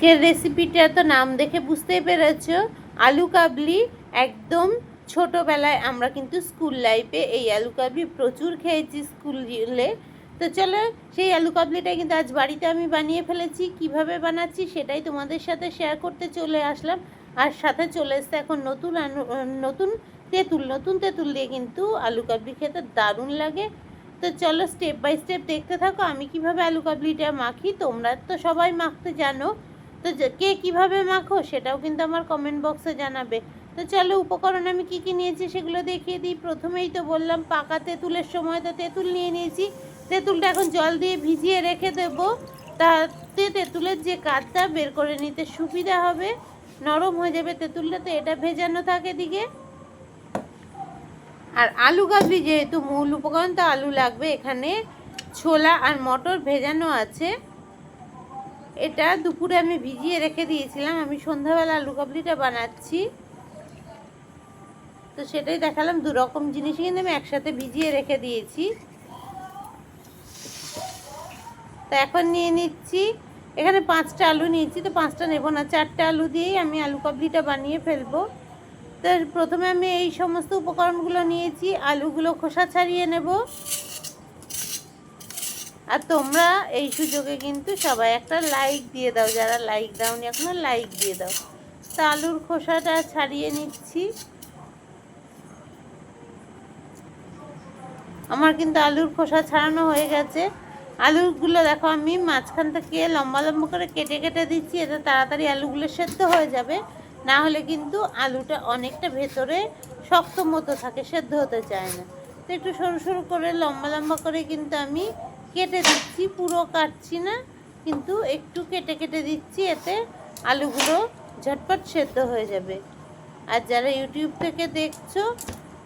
আজকের রেসিপিটা তো নাম দেখে বুঝতেই পেরেছ। আলু কাবলি একদম ছোটোবেলায় আমরা কিন্তু স্কুল লাইফে এই আলু কাবলি প্রচুর খেয়েছি স্কুলে তো চলো, সেই আলু কাবলিটা কিন্তু আজ বাড়িতে আমি বানিয়ে ফেলেছি। কীভাবে বানাচ্ছি সেটাই তোমাদের সাথে শেয়ার করতে চলে আসলাম। আর সাথে চলে এসছে এখন নতুন নতুন তেঁতুল নতুন তেঁতুল দিয়ে কিন্তু আলু কাবলি খেতে দারুণ লাগে। তো চলো স্টেপ বাই স্টেপ দেখতে থাকো, আমি কীভাবে আলু কাবলিটা মাখি, তোমরা তো সবাই মাখতে জানো। তো কে কীভাবে মাখো সেটাও কিন্তু আমার কমেন্ট বক্সে জানাবে। তো চলো উপকরণ আমি কি কি নিয়েছি সেগুলো দেখিয়ে দিই। প্রথমেই তো বললাম পাকা তেঁতুলের সময় তো তেঁতুল নিয়ে নিয়েছি। তেঁতুলটা এখন জল দিয়ে ভিজিয়ে রেখে দেবো। তাতে তেঁতুলের যে কাঠটা বের করে নিতে সুবিধা হবে। নরম হয়ে যাবে তেঁতুলটা তো এটা ভেজানো থাকে দিকে আর আলু কাবলি যেহেতু মূল উপকরণ, তো আলু লাগবে এখানে। ছোলা আর মটর ভেজানো আছে। এটা দুপুরে আমি ভিজিয়ে রেখে দিয়েছিলাম। আমি সন্ধ্যাবেলা আলু কাবলিটা বানাচ্ছি। তো সেটাই দেখালাম, দু রকম জিনিসই কিন্তু আমি একসাথে ভিজিয়ে রেখে দিয়েছি। তো এখন নিয়ে নিচ্ছি। এখানে পাঁচটা আলু নিয়েছি, তো পাঁচটা নেব না। চারটে আলু দিয়েই আমি আলু কাবলিটা বানিয়ে ফেলব। তো প্রথমে আমি এই সমস্ত উপকরণগুলো নিয়েছি, আলুগুলো খোসা ছাড়িয়ে নেব। আর তোমরা এই সুযোগে কিন্তু সবাই একটা লাইক দিয়ে দাও, যারা লাইক দাওনি এখনও লাইক দিয়ে দাও। তো আলুর খোসাটা ছাড়িয়ে নিচ্ছি। আমার কিন্তু আলুর খোসা ছাড়ানো হয়ে গেছে। আলুগুলো দেখো, আমি মাঝখান থেকে লম্বা লম্বা করে কেটে কেটে দিচ্ছি, এতে তাড়াতাড়ি আলুগুলো সেদ্ধ হয়ে যাবে। না হলে কিন্তু আলুটা অনেকটা ভেতরে শক্ত মতো থাকে, সেদ্ধ হতে চায় না। তো একটু সরু সরু করে, লম্বা লম্বা করে কিন্তু আমি কেটে দিচ্ছি, পুরো কাটছি না, কিন্তু একটু কেটে কেটে দিচ্ছি, এতে আলুগুলো ঝটপট সেদ্ধ হয়ে যাবে। আর যারা ইউটিউব থেকে দেখছ,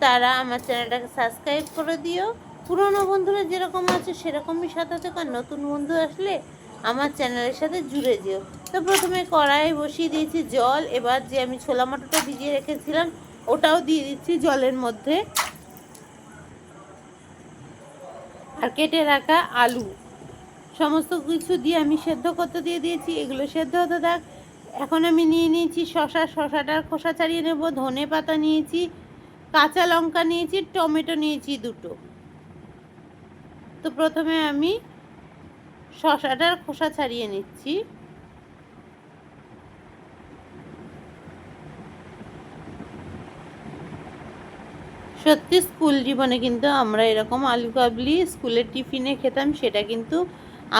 তারা আমার চ্যানেলটাকে সাবস্ক্রাইব করে দিও। পুরনো বন্ধুরা যেরকম আছে, সেরকমই সাথে থেকো। নতুন বন্ধু আসলে আমার চ্যানেলের সাথে জুড়ে যেও তো প্রথমে কড়াই বসিয়ে দিয়েছি জল। এবার যে আমি ছোলা মটরটা ভিজিয়ে রেখেছিলাম, ওটাও দিয়ে দিচ্ছি জলের মধ্যে। আর কেটে রাখা আলু। সমস্ত কিছু দিয়ে আমি সেদ্ধ করতে দিয়ে দিয়েছি, এগুলো সেদ্ধ হতে থাক। এখন আমি নিয়ে নিয়েছি শশা, শশাটার খোসা ছাড়িয়ে নেব, ধনে পাতা নিয়েছি, কাঁচা লঙ্কা নিয়েছি, টমেটো নিয়েছি দুটো। তো প্রথমে আমি শশাটার খোসা ছাড়িয়ে নিচ্ছি। সত্যি স্কুল জীবনে কিন্তু আমরা এরকম আলু কাবলি স্কুলের টিফিনে খেতাম, সেটা কিন্তু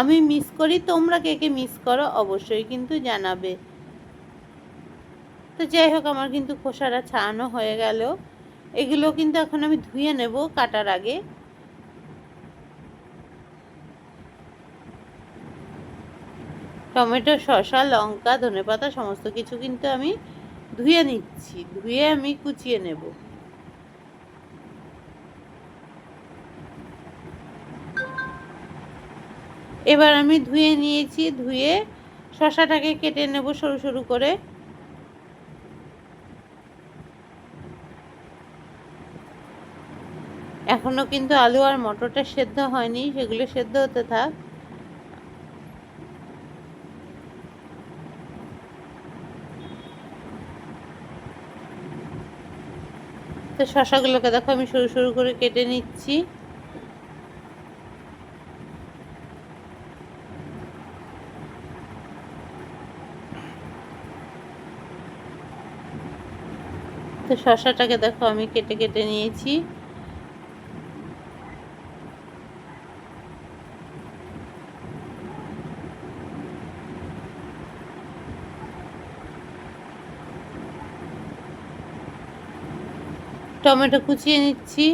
আমি মিস করি। তোমরা কে কে মিস করো অবশ্যই কিন্তু জানাবে। তো যাই হোক, আমার কিন্তু খোসাটা ছাড়ানো হয়ে গেল। এগুলো কিন্তু এখন আমি ধুয়ে নেব কাটার আগে। টমেটো, শসা, লঙ্কা, ধনেপাতা, সমস্ত কিছু কিন্তু আমি ধুয়ে নিচ্ছি। ধুয়ে আমি কুচিয়ে নেব। এবার আমি ধুয়ে নিয়েছি, ধুয়ে শশাটাকে কেটে নেব সরু সরু করে। এখনও কিন্তু আলু আর মটরটা সেদ্ধ হয়নি, সেগুলো সেদ্ধ হতে থাক। তো শশাগুলোকে দেখো আমি সরু সরু করে কেটে নিচ্ছি। তো শশাটাকে দেখো আমি কেটে কেটে নিয়েছি। টমেটো কুচিয়ে নিচ্ছি।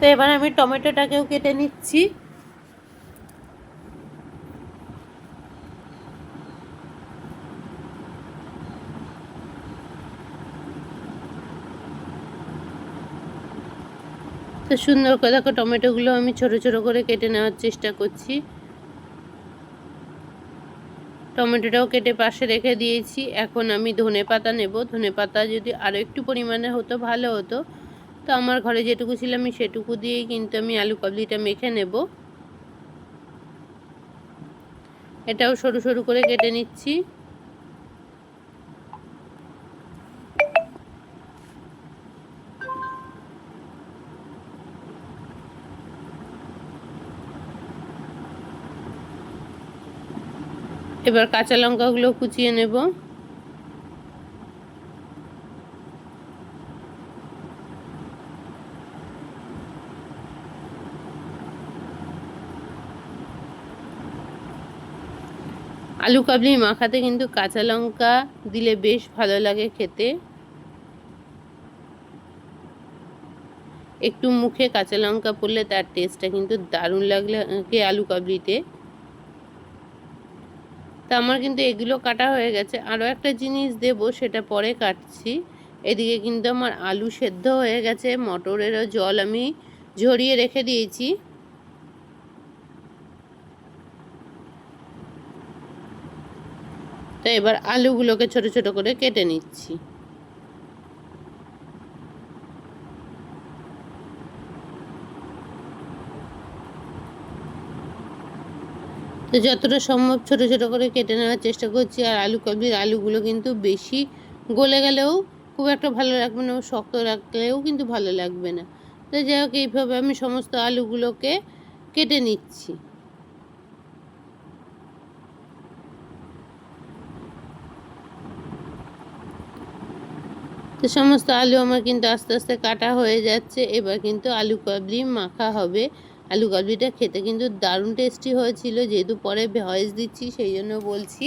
তো এবার আমি টমেটোটাকেও কেটে নিচ্ছি। তো সুন্দর করে দেখো টমেটোগুলো আমি ছোট ছোট করে কেটে নেওয়ার চেষ্টা করছি। টমেটোটাও কেটে পাশে রেখে দিয়েছি। এখন আমি ধনে পাতা নেব। ধনে পাতা যদি আরও একটু পরিমাণে হতো, ভালো হতো। তো আমার ঘরে যেটুকু ছিল আমি সেটুকু দিয়েই কিন্তু আমি আলু কাবলিটা মেখে নেব। এটাও সরু সরু করে কেটে নিচ্ছি। এবার কাঁচা লঙ্কাগুলো কুচিয়ে নেব। আলু কাবলি মাখাতে কিন্তু কাঁচা লঙ্কা দিলে বেশ ভালো লাগে খেতে। একটু মুখে কাঁচা লঙ্কা পড়লে তার টেস্টটা কিন্তু দারুণ লাগলে আলু কাবলিতে। তা আমার কিন্তু এগুলো কাটা হয়ে গেছে। আরও একটা জিনিস দেব, সেটা পরে কাটছি। এদিকে কিন্তু আমার আলু সেদ্ধ হয়ে গেছে, মটরেরও জল আমি ঝরিয়ে রেখে দিয়েছি। এবার আলুগুলোকে ছোট ছোট করে কেটে নিচ্ছি। তো যতটা সম্ভব ছোট ছোট করে কেটে নেওয়ার চেষ্টা করছি, আর আলু কাবলির আলুগুলো কিন্তু বেশি গলে গেলেও খুব একটা ভালো লাগবে না, শক্ত রাখলেও কিন্তু ভালো লাগবে না। তো যাই হোক, এইভাবে আমি সমস্ত আলুগুলোকে কেটে নিচ্ছি। তো সমস্ত আলু আমার কিন্তু আস্তে আস্তে কাটা হয়ে যাচ্ছে। এবার কিন্তু আলু কাবলি মাখা হবে। আলু কাবলিটা খেতে কিন্তু দারুণ টেস্টি হয়েছিল। যেহেতু পরে ভয়েস দিচ্ছি, সেই জন্য বলছি।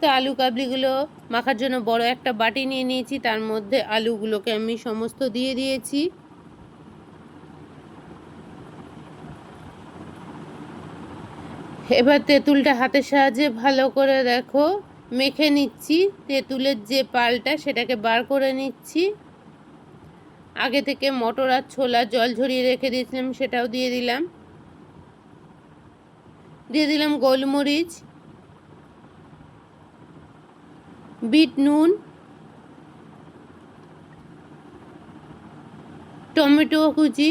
তো আলু কাবলিগুলো মাখার জন্য বড় একটা বাটি নিয়ে নিয়েছি। তার মধ্যে আলুগুলোকে আমি সমস্ত দিয়ে দিয়েছি। এবার তেঁতুলটা হাতের সাহায্যে ভালো করে দেখো। মেখে নিচ্ছি, তেঁতুলের যে পালটা সেটাকে বার করে নিচ্ছি। আগে থেকে মটর আর ছোলা জল ঝরিয়ে রেখে দিয়েছিলাম, সেটাও দিয়ে দিলাম। দিয়ে দিলাম গোলমরিচ, বিট নুন, টমেটো কুচি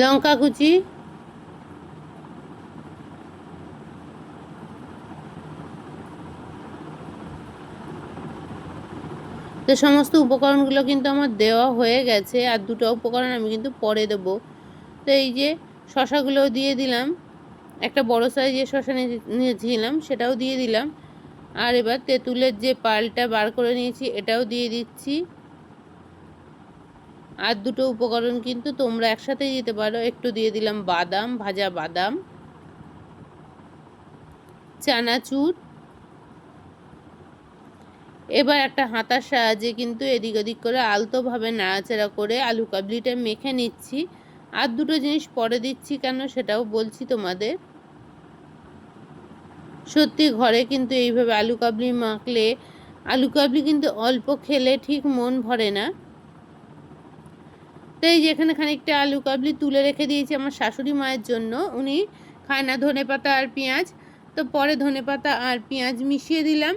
লঙ্কা কুচি, তো সমস্ত উপকরণগুলো কিন্তু আমার দেওয়া হয়ে গেছে, আর দুটো উপকরণ আমি কিন্তু পরে দেবো। তো এই যে শশাগুলো দিয়ে দিলাম, একটা বড় সাইজের শশা নিয়েছিলাম, সেটাও দিয়ে দিলাম। আর এবার তেঁতুলের যে পালটা বার করে নিয়েছি, এটাও দিয়ে দিচ্ছি। আর দুটো উপকরণ কিন্তু তোমরা একসাথে দিতে পারো। একটু দিয়ে দিলাম বাদাম, ভাজা বাদাম, চানাচুর। এবার একটা হাতার সাহায্যে কিন্তু এদিক ওদিক করে আলতোভাবে নাড়াচাড়া করে আলু কাবলিটা মেখে নিচ্ছি। আর দুটো জিনিস পরে দিচ্ছি কেন সেটাও বলছি তোমাদের। সত্যি ঘরে কিন্তু এইভাবে আলু কাবলি মাখলে, আলু কাবলি কিন্তু অল্প খেলে ঠিক মন ভরে না। তো এই যে এখানে খানিকটা আলু কাবলি তুলে রেখে দিয়েছি আমার শাশুড়ি মায়ের জন্য। উনি খায় না ধনে পাতা আর পেঁয়াজ। তো পরে ধনে পাতা আর পেঁয়াজ মিশিয়ে দিলাম।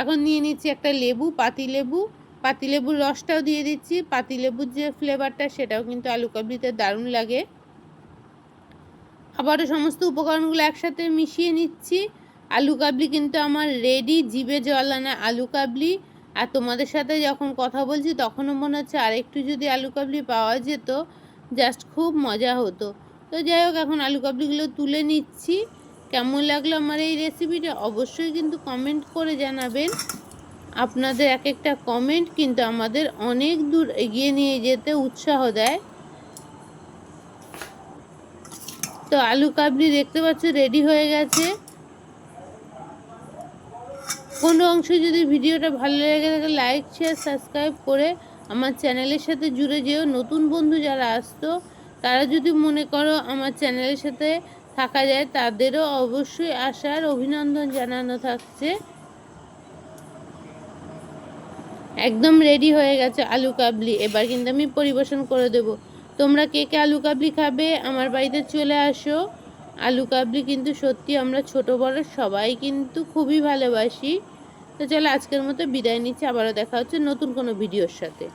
এখন নিয়ে নিচ্ছি একটা লেবু, পাতি লেবু। পাতি লেবুর রসটাও দিয়ে দিচ্ছি। পাতি লেবুর যে ফ্লেভারটা সেটাও কিন্তু আলু কাবলিতে দারুণ লাগে। আবারও সমস্ত উপকরণগুলো একসাথে মিশিয়ে নিচ্ছি। আলু কাবলি কিন্তু আমার রেডি জিভে জল আনা আলু কাবলি। আর তোমাদের সাথে যখন কথা বলছি, তখনও মনে হচ্ছে আরেকটু যদি আলু কাবলি পাওয়া যেত জাস্ট খুব মজা হতো। তো যাই হোক, এখন আলু কাবলিগুলো তুলে নিচ্ছি। কেমন লাগল আমার এই রেসিপিটা অবশ্যই কিন্তু কমেন্ট করে জানাবেন। আপনাদের এক একটা কমেন্ট কিন্তু আমাদের অনেক দূর এগিয়ে নিয়ে যেতে উৎসাহ দেয়। তো আলু কাবলি দেখতে পাচ্ছ রেডি হয়ে গেছে। কোনো অংশে যদি ভিডিওটা ভালো লেগে থাকে লাইক শেয়ার সাবস্ক্রাইব করে আমার চ্যানেলের সাথে জুড়ে যেও। নতুন বন্ধু যারা আসতো, তারা যদি মনে করো আমার চ্যানেলের সাথে থাকা যায়, তাদেরও অবশ্যই আসার অভিনন্দন জানানো থাকছে। একদম রেডি হয়ে গেছে আলু কাবলি। এবার কিন্তু আমি পরিবেশন করে দেব। তোমরা কে কে আলু কাবলি খাবে? আমার বাড়িতে চলে আসো। আলু কাবলি কিন্তু সত্যি আমরা ছোট বড় সবাই কিন্তু খুবই ভালোবাসি। তো চলে আজকের মতো বিদায় নিচ্ছি আবারও দেখা হচ্ছে নতুন কোনো ভিডিওর সাথে।